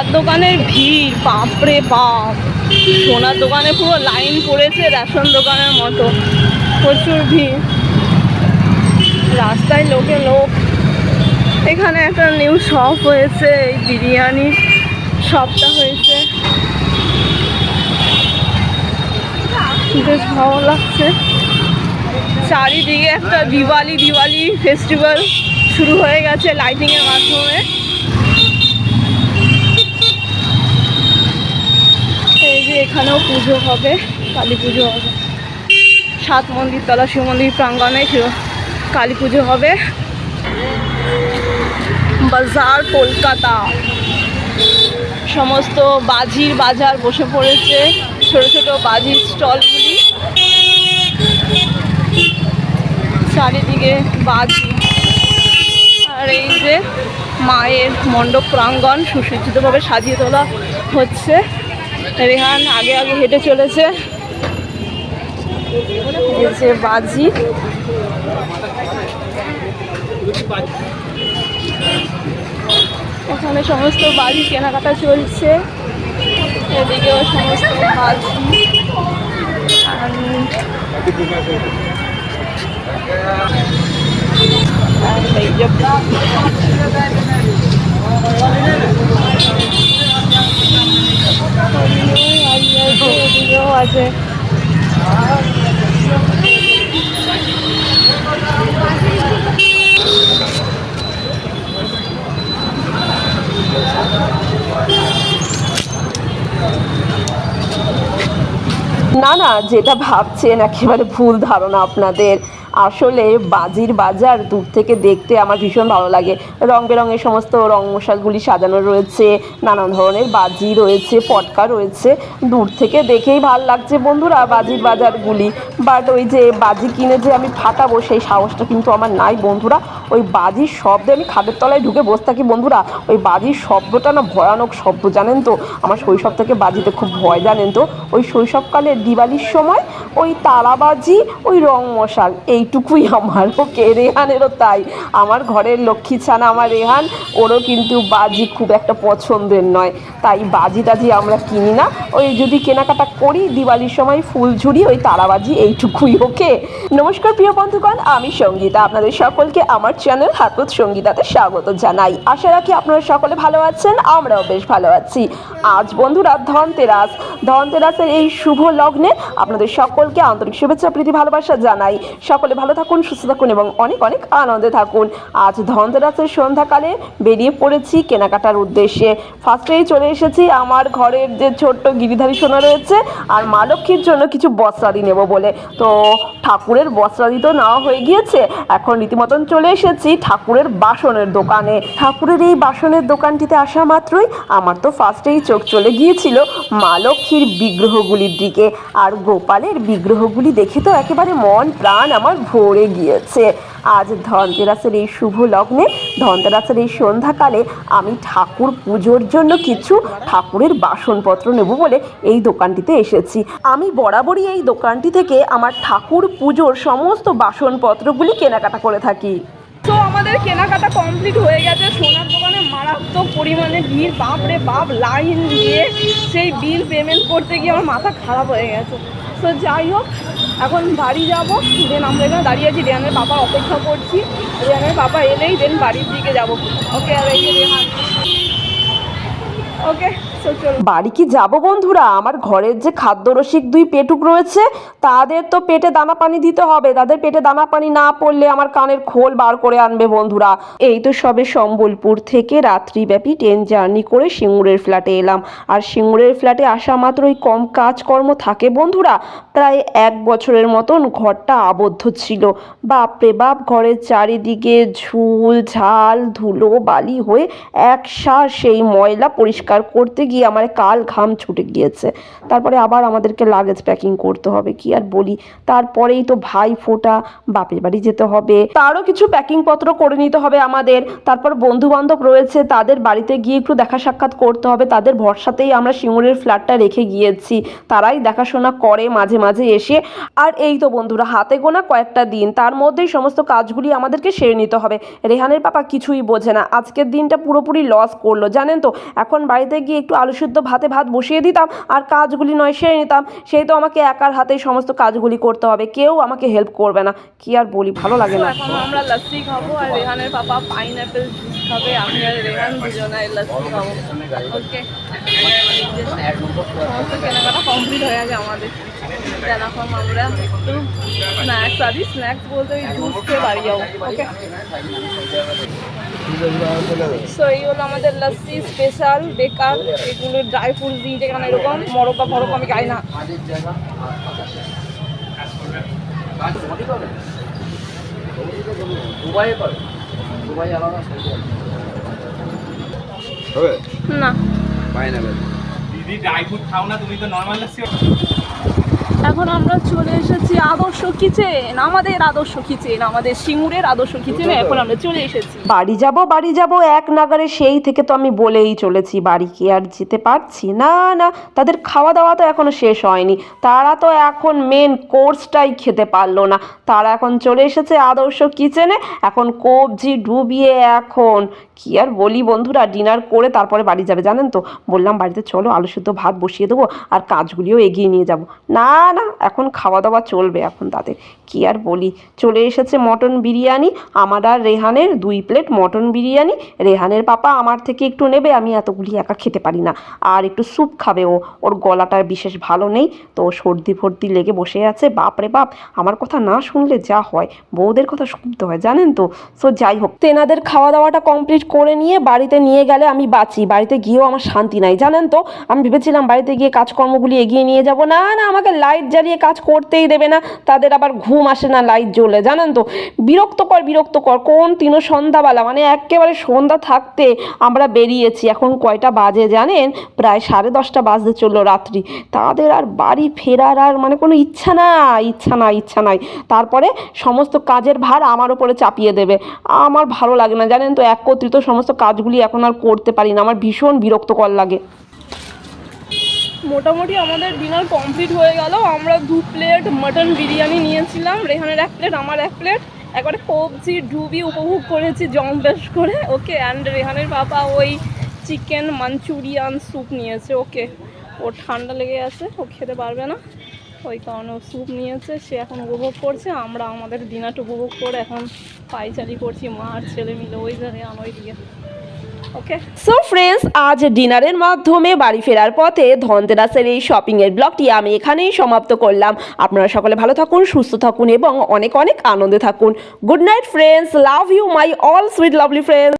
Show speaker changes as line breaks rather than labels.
সোনার দোকানের ভিড়, বাপরে বাপ। সোনার দোকানে পুরো লাইন পড়েছে রেশন দোকানের মতো। প্রচুর ভিড়। রাস্তায় লোকে লোক। এখানে একটা নিউ শপ হয়েছে, এই বিরিয়ানির শপটা হয়েছে। বেশ ভালো লাগছে। চারিদিকে একটা দিওয়ালি দিওয়ালি ফেস্টিভ্যাল শুরু হয়ে গেছে লাইটিংয়ের মাধ্যমে এই যে এখানেও পুজো হবে, কালী পুজো হবে। সাত মন্দির তলা, শিব মন্দির প্রাঙ্গণে কালী পুজো হবে। বাজার কলকাতা। সমস্ত বাজির বাজার বসে পড়েছে, ছোট ছোট বাজির স্টলগুলি। চারিদিকে বাজি। আর এই যে মায়ের মণ্ডপ প্রাঙ্গণ সুসজ্জিতভাবে সাজিয়ে তোলা হচ্ছে। রেহান আগে আগে হেঁটে চলেছে। বাজি। এখানে সমস্ত বাজি কেনাকাটা চলছে। এদিকেও সমস্ত বাজি। আর আর এই যে এদিকেও আছে।
না না যেটা ভাবছেন একেবারে ভুল ধারণা আপনাদের। আসলে বাজির বাজার দূর থেকে দেখতে আমার ভীষণ ভালো লাগে। রং বেরঙের সমস্ত রং মশালগুলি সাজানো রয়েছে, নানান ধরনের বাজি রয়েছে, পটকা রয়েছে। দূর থেকে দেখেই ভালো লাগছে বন্ধুরা বাজির বাজারগুলি। বাট ওই যে বাজি কিনে যে আমি ফাটাবো সেই সাহসটা কিন্তু আমার নাই বন্ধুরা। ওই বাজির শব্দে আমি খাদের তলায় ঢুকে বসে থাকি বন্ধুরা। ওই বাজির শব্দটা না ভয়ানক শব্দ, জানেন তো? আমার শৈশব থেকে বাজিতে খুব ভয়, জানেন তো? ওই শৈশবকালে দিওয়ালির সময় ওই তারাবাজি, ওই রং মশাল এইটুকুই আমার। ওকে, রেহানেরও তাই। আমার ঘরের লক্ষ্মী ছানা, আমার রেহান, ওরও কিন্তু বাজি খুব একটা পছন্দের নয়। তাই বাজি টাজি আমরা কিনি না। ওই যদি কেনাকাটা করি, দিওয়ালির সময় ফুলঝুরি ওই তারাবাজি, এইটুকুই, ওকে? নমস্কার প্রিয় বন্ধুগণ, আমি সঙ্গীতা। আপনাদের সকলকে আমার চ্যানেল হাকুত সঙ্গীতাতে স্বাগত জানাই। আশা রাখি আপনারা সকলে ভালো আছেন, আমরাও বেশ ভালো আছি। আজ বন্ধুরা, ধনতেরাস। ধনতেরাসের এই শুভ লগ্নে আপনাদের সকলকে আন্তরিক শুভেচ্ছা, প্রীতি, ভালোবাসা জানাই। সকলে ভালো থাকুন, সুস্থ থাকুন এবং অনেক অনেক আনন্দে থাকুন। আজ ধনতেরাসের সন্ধ্যাকালে বেরিয়ে পড়েছি কেনাকাটার উদ্দেশ্যে। ফার্স্টেই চলে এসেছি আমার ঘরের যে ছোট্ট গিরিধারী সোনা রয়েছে, আর মা লক্ষ্মীর জন্য কিছু বস্ত্রাদি নেব বলে। তো ঠাকুরের বস্ত্রাদি তো নেওয়া হয়ে গিয়েছে। এখন রীতিমতন চলে এসেছি ঠাকুরের বাসনের দোকানে। ঠাকুরের এই বাসনের দোকানটিতে আসা মাত্রই আমার তো ফার্স্টেই চোখ চলে গিয়েছিল মা লক্ষ্মীর বিগ্রহগুলির দিকে। আর গোপালের বিগ্রহগুলি দেখে তো একেবারে মন প্রাণ আমার ভরে গিয়েছে। আজ ধনতেরাসের এই শুভ লগ্নে, ধনতেরাসের এই সন্ধ্যাকালে আমি ঠাকুর পুজোর জন্য কিছু ঠাকুরের বাসনপত্র নেব বলে এই দোকানটিতে এসেছি। আমি বরাবরই এই দোকানটি থেকে আমার ঠাকুর পুজোর সমস্ত বাসনপত্রগুলি কেনাকাটা করে থাকি।
তো আমাদের কেনাকাটা কমপ্লিট হয়ে গেছে। সোনার দোকানে মারাত্মক পরিমাণে ভিড়। বাপরে বাপ, লাইন দিয়ে সেই বিল পেমেন্ট করতে গিয়ে আমার মাথা খারাপ হয়ে গেছে। তো যাই হোক এখন বাড়ি যাব দেন আমরা এখানে দাঁড়িয়ে আছি রেহানের বাবা অপেক্ষা করছি। রেহানের বাবা এলেই দেন বাড়ির দিকে যাব। ওকে আর এই
বাড়ি কি যাব বন্ধুরা? আমার ঘরের যে খাদ্যরসিক দুই পেটুক রয়েছে, তাদের তো পেটে দানা পানি দিতে হবে। তাদের পেটে দানা পানি না পড়লে আমার কানের খোল বার করে আনবে বন্ধুরা। এই তো সবে সম্বলপুর থেকে রাত্রিব্যাপী ট্রেন জার্নি করে সিঙ্গুরের ফ্ল্যাটে এলাম। আর সিঙ্গুরের ফ্ল্যাটে আসা মাত্রই কম কাজকর্ম থাকে বন্ধুরা। প্রায় এক বছরের মতন ঘরটা আবদ্ধ ছিল। বাপরে বাপ, ঘরের চারিদিকে ঝুল, ঝাল, ধুলো, বালি হয়ে একসার সেই ময়লা পরিষ্কার করতে গিয়ে আমার কাল ঘাম ছুটে গিয়েছে। তারপরে আবার আমাদেরকে লাগেজ প্যাকিং করতে হবে, কি আর বলি? তারপরেই তো ভাই ফোটা, বাপের বাড়ি যেতে হবে। তারও কিছু প্যাকিং পত্র করে নিতে হবে আমাদের। তারপর বন্ধু বান্ধব রয়েছে, তাদের বাড়িতে গিয়ে একটু দেখা সাক্ষাৎ করতে হবে। তাদের ভরসাতেই আমরা সিঙ্গুরের ফ্ল্যাটটা রেখে গিয়েছি। তারাই দেখাশোনা করে মাঝে মাঝে এসে। আর এই তো বন্ধুরা, হাতে গোনা কয়েকটা দিন, তার মধ্যেই সমস্ত কাজগুলি আমাদেরকে সেরে নিতে হবে। রেহানের পাপা কিছুই বোঝে না। আজকের দিনটা পুরোপুরি লস করল, জানেন তো? এখন বাড়িতে গিয়ে একটু আলু সিদ্ধ ভাতে ভাত বসিয়ে দিতাম, আর কাজগুলি নয় সেরে নিতাম। সেই তো আমাকে একার হাতে সমস্ত কাজগুলি করতে হবে, কেউ আমাকে হেল্প করবে না। কি আর বলি, ভালো লাগে না।
এখন আমরা লাস্সি খাব, আর রেহানের পাপা পাইনঅ্যাপেল জুস খাবে, আমি আর রেহান দুজনে লাস্সি খাব। ওকে কেনাকাটা কমপ্লিট হয়ে গেছে আমাদের। দেন আমরা একটু স্ন্যাক্স আদি স্ন্যাক্স বলতে ওই জুস খেয়ে বাড়ি যাব। ওকে সো এই হলো আমাদের লাস্সি স্পেশাল বেকার এগুলো ড্রাই ফ্রুট দিয়ে যেখানে এরকম? মরকা ফরক আমি খাই না। না।
দিদি ড্রাই ফ্রুট খাও না তুমি তো নর্মাল লাসি।
এখন আমরা চলে এসেছি আদর্শ কিচেন আমাদের আদর্শ কিচেন আমাদের সিঙ্গুরের আদর্শ কিচেনে এখন আমরা চলে এসেছি।
বাড়ি যাব বাড়ি যাব এক নাগারে সেই থেকে তো আমি বলেই চলেছি বাড়ি কি আর যেতে পারছি? না না তাদের খাওয়া দাওয়া তো এখনও শেষ হয়নি। তারা তো এখন মেন কোর্সটাই খেতে পারল না। তারা এখন চলে এসেছে আদর্শ কিচেনে। এখন কবজি ডুবিয়ে এখন কি আর বলি বন্ধুরা ডিনার করে তারপরে বাড়ি যাবে জানেন তো? বললাম বাড়িতে চলো আলু সিদ্ধ ভাত বসিয়ে দেবো আর কাজগুলিও এগিয়ে নিয়ে যাব। না না না এখন খাওয়া দাওয়া চলবে এখন তাদের। কি আর বলি? চলে এসেছে মটন বিরিয়ানি, আমার আর রেহানের দুই প্লেট মটন বিরিয়ানি। রেহানের পাপা আমার থেকে একটু নেবে, আমি এতগুলি একা খেতে পারি না। আর একটু স্যুপ খাবে ও, ওর গলাটা বিশেষ ভালো নেই। তো সর্দি ফর্দি লেগে বসে আছে, বাপরে বাপ, আমার কথা না শুনলে যা হয়, বউদের কথা শুনতে হয়, জানেন তো? সো যাই হোক, তেনাদের খাওয়া দাওয়াটা কমপ্লিট করে নিয়ে বাড়িতে নিয়ে গেলে আমি বাঁচি, বাড়িতে গিয়েও আমার শান্তি নাই, জানেন তো? আমি ভেবেছিলাম বাড়িতে গিয়ে কাজকর্মগুলি এগিয়ে নিয়ে যাব। না না, আমাকে লাইট জ্বালিয়ে কাজ করতেই দেবে না, তাদের আবার ঘুম আসে না, লাইট জ্বলে, জানেন তো? বিরক্তকর বিরক্তকর, কোন তিনো সন্ধ্যাবেলা মানে একেবারে সন্ধ্যা থাকতে আমরা বেরিয়েছি, এখন কয়টা বাজে জানেন? প্রায় সাড়ে দশটা বাজতে চলল রাত্রি, তাদের আর বাড়ি ফেরার আর মানে কোনো ইচ্ছা না ইচ্ছা নাই ইচ্ছা নাই, তারপরে সমস্ত কাজের ভার আমার ওপরে চাপিয়ে দেবে, আমার ভালো লাগে না, জানেন তো, একত্রিত সমস্ত কাজগুলি এখন আর করতে পারি না, আমার ভীষণ বিরক্তকর লাগে।
মোটামুটি আমাদের ডিনার কমপ্লিট হয়ে গেল। আমরা দু প্লেট মটন বিরিয়ানি নিয়েছিলাম। রেহানের এক প্লেট, আমার এক প্লেট। একবারে কবজি ডুবি উপভোগ করেছি জম বেশ করে। ওকে অ্যান্ড রেহানের বাবা ওই চিকেন মাঞ্চুরিয়ান স্যুপ নিয়েছে। ওকে, ওর ঠান্ডা লেগে আছে ও খেতে পারবে না। ওই কারণে ও স্যুপ নিয়েছে। সে এখন উপভোগ করছে। আমরা আমাদের ডিনারটা উপভোগ করে এখন পাইচারি করছি মা আর ছেলে মিলে। ওই জায়গায় আন ওই দিকে
সো ফ্রেন্ডস আজ ডিনারের মাধ্যমে বাড়ি ফেরার পথে ধনতেরাসের এই শপিংয়ের ব্লগটি আমি এখানেই সমাপ্ত করলাম। আপনারা সকলে ভালো থাকুন, সুস্থ থাকুন এবং অনেক অনেক আনন্দে থাকুন। Good night friends love you my all sweet lovely friends